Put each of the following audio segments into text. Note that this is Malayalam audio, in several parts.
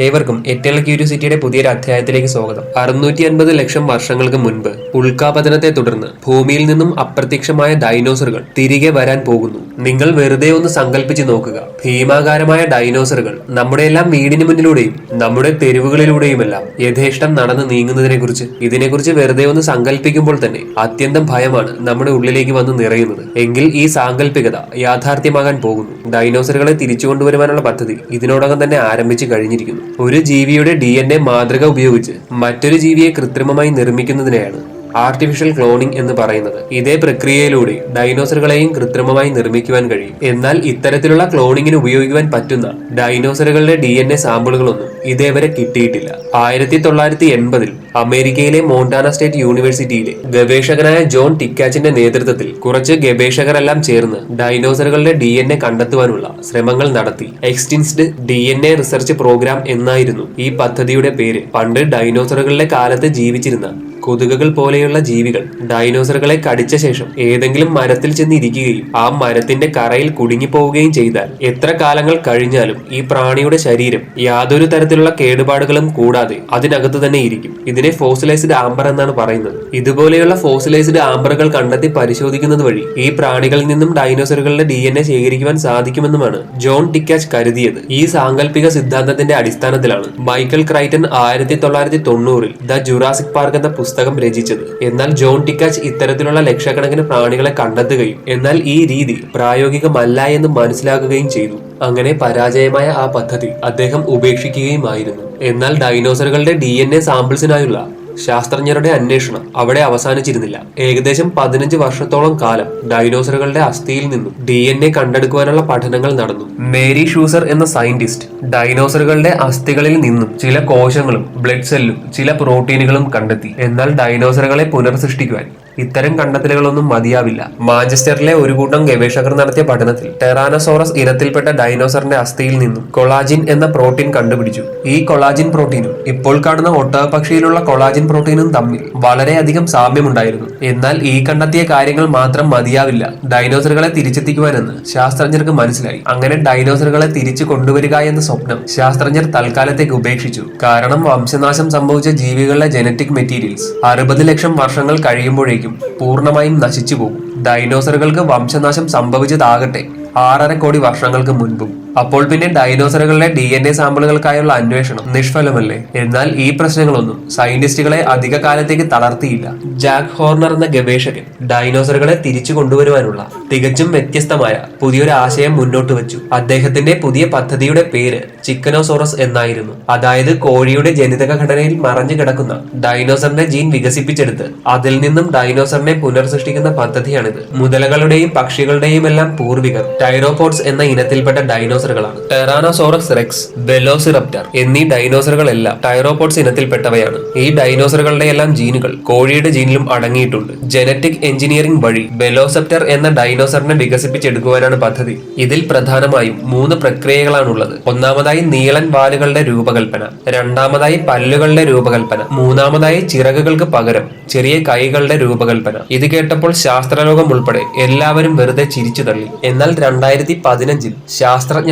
ഏവർക്കും എറ്റൽ ക്യൂരിയോസിറ്റിയുടെ പുതിയൊരു അധ്യായത്തിലേക്ക് സ്വാഗതം. അറുന്നൂറ്റി അൻപത് ലക്ഷം വർഷങ്ങൾക്ക് മുൻപ് ഉൾക്കാപതനത്തെ തുടർന്ന് ഭൂമിയിൽ നിന്നും അപ്രത്യക്ഷമായ ഡൈനോസറുകൾ തിരികെ വരാൻ പോകുന്നു. നിങ്ങൾ വെറുതെ ഒന്ന് സങ്കല്പിച്ച് നോക്കുക. ഭീമാകാരമായ ഡൈനോസറുകൾ നമ്മുടെ എല്ലാം വീടിന് മുന്നിലൂടെയും നമ്മുടെ തെരുവുകളിലൂടെയുമെല്ലാം യഥേഷ്ടം നടന്ന് നീങ്ങുന്നതിനെ കുറിച്ച് ഇതിനെക്കുറിച്ച് വെറുതെ ഒന്ന് സങ്കല്പിക്കുമ്പോൾ തന്നെ അത്യന്തം ഭയമാണ് നമ്മുടെ ഉള്ളിലേക്ക് വന്ന് നിറയുന്നത്. എങ്കിൽ ഈ സാങ്കല്പികത യാഥാർത്ഥ്യമാകാൻ പോകുന്നു. ഡൈനോസറുകളെ തിരിച്ചു കൊണ്ടുവരുവാനുള്ള പദ്ധതി ഇതിനോടകം തന്നെ ആരംഭിച്ചു കഴിഞ്ഞിരിക്കുന്നു. ഒരു ജീവിയുടെ ഡി എൻ എ മാതൃക ഉപയോഗിച്ച് മറ്റൊരു ജീവിയെ കൃത്രിമമായി നിർമ്മിക്കുന്നതിനെയാണ്. ആർട്ടിഫിഷ്യൽ ക്ലോണിംഗ് എന്ന് പറയുന്നത് ഇതേ പ്രക്രിയയിലൂടെ ഡൈനോസറുകളെയും കൃത്രിമമായി നിർമ്മിക്കുവാൻ കഴിയും. എന്നാൽ ഇത്തരത്തിലുള്ള ക്ലോണിങ്ങിന് ഉപയോഗിക്കുവാൻ പറ്റുന്ന ഡൈനോസറുകളുടെ ഡി എൻ എ സാമ്പിളുകളൊന്നും ഇതേവരെ കിട്ടിയിട്ടില്ല. ആയിരത്തി തൊള്ളായിരത്തി എൺപതിൽ അമേരിക്കയിലെ മോണ്ടാന സ്റ്റേറ്റ് യൂണിവേഴ്സിറ്റിയിലെ ഗവേഷകനായ ജോൺ ടിക്കാച്ചിന്റെ നേതൃത്വത്തിൽ കുറച്ച് ഗവേഷകരെല്ലാം ചേർന്ന് ഡൈനോസറുകളുടെ ഡി എൻ എ കണ്ടെത്തുവാനുള്ള ശ്രമങ്ങൾ നടത്തി. Extinct D N A research programme എന്നായിരുന്നു ഈ പദ്ധതിയുടെ പേര്. പണ്ട് ഡൈനോസറുകളുടെ കാലത്ത് ജീവിച്ചിരുന്ന കൊതുകുകൾ പോലെയുള്ള ജീവികൾ ഡൈനോസറുകളെ കടിച്ച ശേഷം ഏതെങ്കിലും മരത്തിൽ ചെന്ന് ഇരിക്കുകയും ആ മരത്തിന്റെ കറയിൽ കുടുങ്ങിപ്പോവുകയും ചെയ്താൽ എത്ര കാലങ്ങൾ കഴിഞ്ഞാലും ഈ പ്രാണിയുടെ ശരീരം യാതൊരു തരത്തിലുള്ള കേടുപാടുകളും കൂടാതെ അതിനകത്ത് തന്നെ ഇരിക്കും. ഇതിനെ ഫോസിലൈസ്ഡ് ആംബർ എന്നാണ് പറയുന്നത്. ഇതുപോലെയുള്ള ഫോസിലൈസ്ഡ് ആംബറുകൾ കണ്ടെത്തി പരിശോധിക്കുന്നത് വഴി ഈ പ്രാണികളിൽ നിന്നും ഡൈനോസറുകളുടെ ഡി എൻ എ ശേഖരിക്കുവാൻ സാധിക്കുമെന്നുമാണ് ജോൺ ടിക്കാച്ച് കരുതിയത്. ഈ സാങ്കല്പിക സിദ്ധാന്തത്തിന്റെ അടിസ്ഥാനത്തിലാണ് മൈക്കൽ ക്രൈറ്റൻ ആയിരത്തി തൊള്ളായിരത്തി തൊണ്ണൂറിൽ ദ ജുറാസിക് പാർക്ക് എന്ന പുസ്തകം രചിച്ചത്. എന്നാൽ ജോൺ ടിക്കാച്ച് ഇത്തരത്തിലുള്ള ലക്ഷക്കണക്കിന് പ്രാണികളെ കണ്ടെത്തുകയും എന്നാൽ ഈ രീതി പ്രായോഗികമല്ല എന്ന് മനസ്സിലാക്കുകയും ചെയ്തു. അങ്ങനെ പരാജയമായ ആ പദ്ധതി അദ്ദേഹം ഉപേക്ഷിക്കുകയുമായിരുന്നു. എന്നാൽ ഡൈനോസറുകളുടെ ഡി എൻ എ സാമ്പിൾസിനായുള്ള ശാസ്ത്രജ്ഞരുടെ അന്വേഷണം അവിടെ അവസാനിച്ചിരുന്നില്ല. ഏകദേശം പതിനഞ്ച് വർഷത്തോളം കാലം ഡൈനോസറുകളുടെ അസ്ഥിയിൽ നിന്നും ഡി എൻ എ കണ്ടെടുക്കുവാനുള്ള പഠനങ്ങൾ നടന്നു. മേരി ഷൂസർ എന്ന സയന്റിസ്റ്റ് ഡൈനോസറുകളുടെ അസ്ഥികളിൽ നിന്നും ചില കോശങ്ങളും ബ്ലഡ് സെല്ലും ചില പ്രോട്ടീനുകളും കണ്ടെത്തി. എന്നാൽ ഡൈനോസറുകളെ പുനർസൃഷ്ടിക്കുവാൻ ഇത്തരം കണ്ടെത്തലുകളൊന്നും മതിയാവില്ല. മാഞ്ചസ്റ്ററിലെ ഒരു കൂട്ടം ഗവേഷകർ നടത്തിയ പഠനത്തിൽ ടെറാനസോറസ് ഇനത്തിൽപ്പെട്ട ഡൈനോസറിന്റെ അസ്ഥിയിൽ നിന്നും കൊളാജിൻ എന്ന പ്രോട്ടീൻ കണ്ടുപിടിച്ചു. ഈ കൊളാജിൻ പ്രോട്ടീനും ഇപ്പോൾ കാണുന്ന ഒട്ടകപക്ഷിയിലുള്ള കൊളാജിൻ പ്രോട്ടീനും തമ്മിൽ വളരെയധികം സാമ്യമുണ്ടായിരുന്നു. എന്നാൽ ഈ കണ്ടെത്തിയ കാര്യങ്ങൾ മാത്രം മതിയാവില്ല. ഡൈനോസറുകളെ തിരിച്ചെത്തിക്കുവാനെന്ന് ശാസ്ത്രജ്ഞർക്ക് മനസ്സിലായി. അങ്ങനെ ഡൈനോസറുകളെ തിരിച്ചു കൊണ്ടുവരിക എന്ന സ്വപ്നം ശാസ്ത്രജ്ഞർ തൽക്കാലത്തേക്ക് ഉപേക്ഷിച്ചു. കാരണം വംശനാശം സംഭവിച്ച ജീവികളുടെ ജനറ്റിക് മെറ്റീരിയൽസ് അറുപത് ലക്ഷം വർഷങ്ങൾ കഴിയുമ്പോഴേക്കും പൂർണമായും നശിച്ചു പോകും ഡൈനോസറുകൾക്ക് വംശനാശം സംഭവിച്ചതാകട്ടെ. ആറര കോടി വർഷങ്ങൾക്ക് മുൻപും. അപ്പോൾ പിന്നെ ഡൈനോസറുകളുടെ ഡി എൻ എ സാമ്പിളുകൾക്കായുള്ള അന്വേഷണം നിഷ്ഫലമല്ലേ? എന്നാൽ ഈ പ്രശ്നങ്ങളൊന്നും സയന്റിസ്റ്റുകളെ അധിക കാലത്തേക്ക് തളർത്തിയില്ല. ജാക്ക് ഹോർണർ എന്ന ഗവേഷകൻ ഡൈനോസറുകളെ തിരിച്ചു കൊണ്ടുവരുവാനുള്ള തികച്ചും വ്യത്യസ്തമായ പുതിയൊരു ആശയം മുന്നോട്ട് വെച്ചു. അദ്ദേഹത്തിന്റെ പുതിയ പദ്ധതിയുടെ പേര് ചിക്കനോസോറസ് എന്നായിരുന്നു. അതായത് കോഴിയുടെ ജനിതക ഘടനയിൽ മറഞ്ഞു കിടക്കുന്ന ഡൈനോസറിന്റെ ജീൻ വികസിപ്പിച്ചെടുത്ത് അതിൽ നിന്നും ഡൈനോസറിനെ പുനർസൃഷ്ടിക്കുന്ന പദ്ധതിയാണിത്. മുതലകളുടെയും പക്ഷികളുടെയും എല്ലാം പൂർവികർ ടൈറോപോഡ്സ് എന്ന ഇനത്തിൽപ്പെട്ട ഡൈനോസറുകളാണ്. ടെറാനോസോറസ് റെക്സ് വെലോസിറപ്റ്റർ എന്നീ ഡൈനോസറുകളെല്ലാം ടൈറോപോഡ്സ് ഇനത്തിൽപ്പെട്ടവയാണ്. ഈ ഡൈനോസറുകളുടെ എല്ലാം ജീനുകൾ കോഴിയുടെ ജീനിലും അടങ്ങിയിട്ടുണ്ട്. ജനറ്റിക് എഞ്ചിനീയറിംഗ് വഴി ബെലോസെപ്റ്റർ എന്ന ഡൈനോസറിനെ വികസിപ്പിച്ചെടുക്കുവാനാണ് പദ്ധതി. ഇതിൽ പ്രധാനമായും മൂന്ന് പ്രക്രിയകളാണുള്ളത്. ഒന്നാമതായി നീളൻ വാലുകളുടെ രൂപകൽപ്പന രണ്ടാമതായി പല്ലുകളുടെ രൂപകൽപ്പന മൂന്നാമതായി ചിറകുകൾക്ക് പകരം ചെറിയ കൈകളുടെ രൂപകൽപ്പന. ഇത് കേട്ടപ്പോൾ ശാസ്ത്രലോകം ഉൾപ്പെടെ എല്ലാവരും വെറുതെ ചിരിച്ചു തള്ളി എന്നാൽ രണ്ടായിരത്തി പതിനഞ്ചിൽ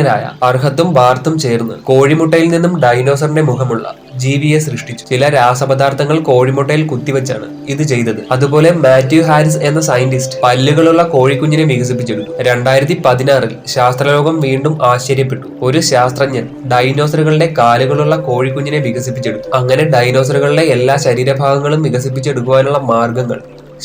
ശാസ്ത്രജ്ഞരായ അർഹത്തും ബാർത്തും ചേർന്ന് കോഴിമുട്ടയിൽ നിന്നും ഡൈനോസറിന്റെ മുഖമുള്ള ജീവിയെ സൃഷ്ടിച്ചു. ചില രാസപദാർത്ഥങ്ങൾ കോഴിമുട്ടയിൽ കുത്തിവെച്ചാണ് ഇത് ചെയ്തത്. അതുപോലെ മാത്യു ഹാരിസ് എന്ന സയന്റിസ്റ്റ് പല്ലുകളുള്ള കോഴിക്കുഞ്ഞിനെ വികസിപ്പിച്ചെടുത്തു. രണ്ടായിരത്തി പതിനാറിൽ ശാസ്ത്രലോകം വീണ്ടും ആശ്ചര്യപ്പെട്ടു. ഒരു ശാസ്ത്രജ്ഞൻ ഡൈനോസറുകളുടെ കാലുകളുള്ള കോഴിക്കുഞ്ഞിനെ വികസിപ്പിച്ചെടുത്തു. അങ്ങനെ ഡൈനോസറുകളുടെ എല്ലാ ശരീരഭാഗങ്ങളും വികസിപ്പിച്ചെടുക്കുവാനുള്ള മാർഗങ്ങൾ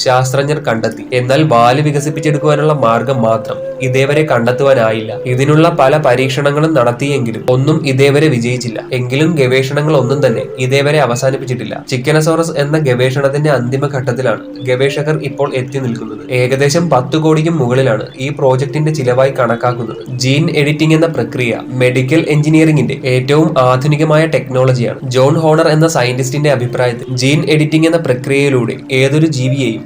ശാസ്ത്രജ്ഞർ കണ്ടെത്തി. എന്നാൽ വാൽ വികസിപ്പിച്ചെടുക്കുവാനുള്ള മാർഗം മാത്രം ഇതേവരെ കണ്ടെത്തുവാനായില്ല. ഇതിനുള്ള പല പരീക്ഷണങ്ങളും നടത്തിയെങ്കിലും ഒന്നും ഇതേവരെ വിജയിച്ചില്ല. എങ്കിലും ഗവേഷണങ്ങൾ ഒന്നും തന്നെ ഇതേവരെ അവസാനിപ്പിച്ചിട്ടില്ല. ചിക്കനസോറസ് എന്ന ഗവേഷണത്തിന്റെ അന്തിമ ഘട്ടത്തിലാണ് ഗവേഷകർ ഇപ്പോൾ എത്തി നിൽക്കുന്നത്. ഏകദേശം പത്തു കോടിക്കും മുകളിലാണ് ഈ പ്രോജക്ടിന്റെ ചിലവായി കണക്കാക്കുന്നത്. ജീൻ എഡിറ്റിംഗ് എന്ന പ്രക്രിയ മെഡിക്കൽ എഞ്ചിനീയറിംഗിന്റെ ഏറ്റവും ആധുനികമായ ടെക്നോളജിയാണ്. ജോൺ ഹോണർ എന്ന സയന്റിസ്റ്റിന്റെ അഭിപ്രായത്തിൽ ജീൻ എഡിറ്റിംഗ് എന്ന പ്രക്രിയയിലൂടെ ഏതൊരു ജീവിയെയും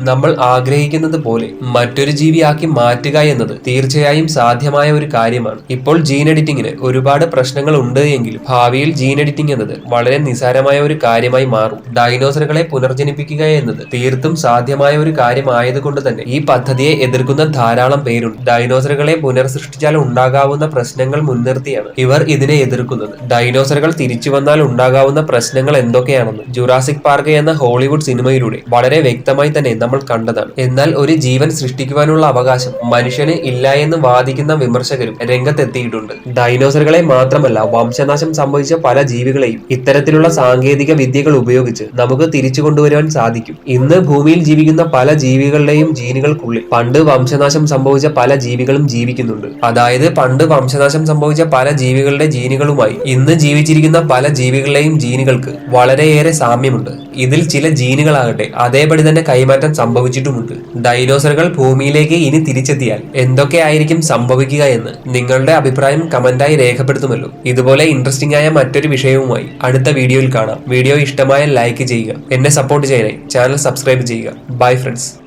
നമ്മൾ ആഗ്രഹിക്കുന്നത് പോലെ മറ്റൊരു ജീവിയാക്കി മാറ്റുക എന്നത് തീർച്ചയായും സാധ്യമായ ഒരു കാര്യമാണ്. ഇപ്പോൾ ജീൻ എഡിറ്റിംഗിന് ഒരുപാട് പ്രശ്നങ്ങൾ ഉണ്ട് എങ്കിലും ഭാവിയിൽ ജീൻ എഡിറ്റിംഗ് എന്നത് വളരെ നിസാരമായ ഒരു കാര്യമായി മാറും. ഡൈനോസറുകളെ പുനർജനിപ്പിക്കുക എന്നത് തീർത്തും സാധ്യമായ ഒരു കാര്യമായതുകൊണ്ട് തന്നെ ഈ പദ്ധതിയെ എതിർക്കുന്ന ധാരാളം പേരുണ്ട്. ഡൈനോസറുകളെ പുനർസൃഷ്ടിച്ചാൽ ഉണ്ടാകാവുന്ന പ്രശ്നങ്ങൾ മുൻനിർത്തിയാണ് ഇവർ ഇതിനെ എതിർക്കുന്നത്. ഡൈനോസറുകൾ തിരിച്ചു വന്നാൽ ഉണ്ടാകാവുന്ന പ്രശ്നങ്ങൾ എന്തൊക്കെയാണെന്ന് ജുറാസിക് പാർക്ക് എന്ന ഹോളിവുഡ് സിനിമയിലൂടെ വളരെ വ്യക്തമായി തന്നെ നമ്മൾ കണ്ടതാണ്. എന്നാൽ ഒരു ജീവൻ സൃഷ്ടിക്കുവാനുള്ള അവകാശം മനുഷ്യന് ഇല്ല എന്ന് വാദിക്കുന്ന വിമർശകരും രംഗത്തെത്തിയിട്ടുണ്ട്. ഡൈനോസറുകളെ മാത്രമല്ല വംശനാശം സംഭവിച്ച പല ജീവികളെയും ഇത്തരത്തിലുള്ള സാങ്കേതിക വിദ്യകൾ ഉപയോഗിച്ച് നമുക്ക് തിരിച്ചു കൊണ്ടുവരുവാൻ സാധിക്കും. ഇന്ന് ഭൂമിയിൽ ജീവിക്കുന്ന പല ജീവികളുടെയും ജീനുകൾക്കുള്ളിൽ പണ്ട് വംശനാശം സംഭവിച്ച പല ജീവികളും ജീവിക്കുന്നുണ്ട്. അതായത് പണ്ട് വംശനാശം സംഭവിച്ച പല ജീവികളുടെ ജീനുകളുമായി ഇന്ന് ജീവിച്ചിരിക്കുന്ന പല ജീവികളുടെയും ജീനുകൾക്ക് വളരെയേറെ സാമ്യമുണ്ട്. ഇതിൽ ചില ജീനുകളാകട്ടെ അതേപടി തന്നെ കൈമാറ്റം സംഭവിച്ചിട്ടുമുണ്ട്. ഡൈനോസറുകൾ ഭൂമിയിലേക്ക് ഇനി തിരിച്ചെത്തിയാൽ എന്തൊക്കെയായിരിക്കും സംഭവിക്കുക എന്ന് നിങ്ങളുടെ അഭിപ്രായം കമന്റായി രേഖപ്പെടുത്തുമല്ലോ. ഇതുപോലെ ഇൻട്രസ്റ്റിംഗ് ആയ മറ്റൊരു വിഷയവുമായി അടുത്ത വീഡിയോയിൽ കാണാം. വീഡിയോ ഇഷ്ടമായ ലൈക്ക് ചെയ്യുക. എന്നെ സപ്പോർട്ട് ചെയ്യാനായി. ചാനൽ സബ്സ്ക്രൈബ് ചെയ്യുക. Bye friends